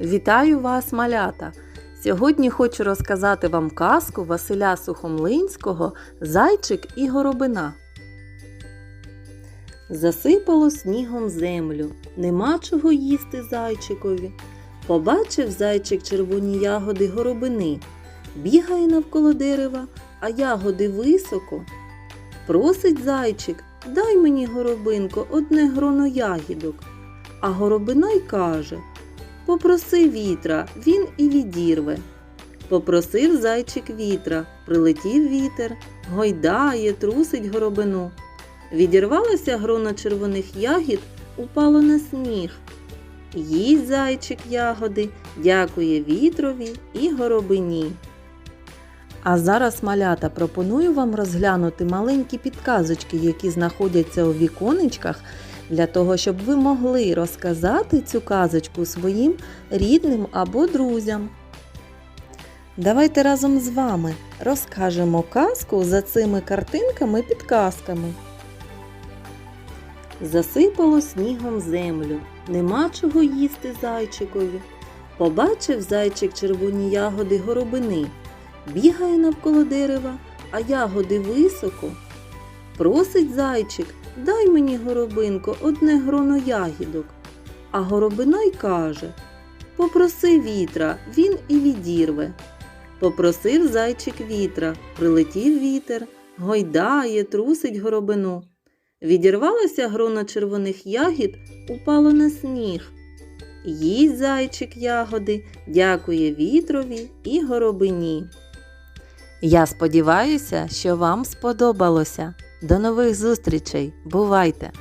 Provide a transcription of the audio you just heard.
Вітаю вас, малята! Сьогодні хочу розказати вам казку Василя Сухомлинського Зайчик і горобина. Засипало снігом землю, нема чого їсти зайчикові. Побачив зайчик червоні ягоди горобини, бігає навколо дерева, а ягоди високо. Просить зайчик, дай мені горобинко одне гроно ягідок. А горобина й каже Попроси вітра, він і відірве. Попросив зайчик вітра, прилетів вітер, гойдає, трусить горобину. Відірвалося грона червоних ягід, упало на сніг. Їсть зайчик ягоди, дякує вітрові і горобині. А зараз, малята, пропоную вам розглянути маленькі підказочки, які знаходяться у віконечках, для того, щоб ви могли розказати цю казочку своїм рідним або друзям. Давайте разом з вами розкажемо казку за цими картинками-підказками. Засипало снігом землю, нема чого їсти зайчикові. Побачив зайчик червоні ягоди горобини, бігає навколо дерева, а ягоди високо. Просить зайчик, дай мені горобинко одне гроно ягідок. А горобина й каже Попроси вітра, він і відірве. Попросив зайчик вітра, прилетів вітер, гойдає, трусить горобину. Відірвалося грона червоних ягід, упало на сніг. Їсть зайчик ягоди, дякує вітрові і горобині. Я сподіваюся, що вам сподобалося. До нових зустрічей. Бувайте!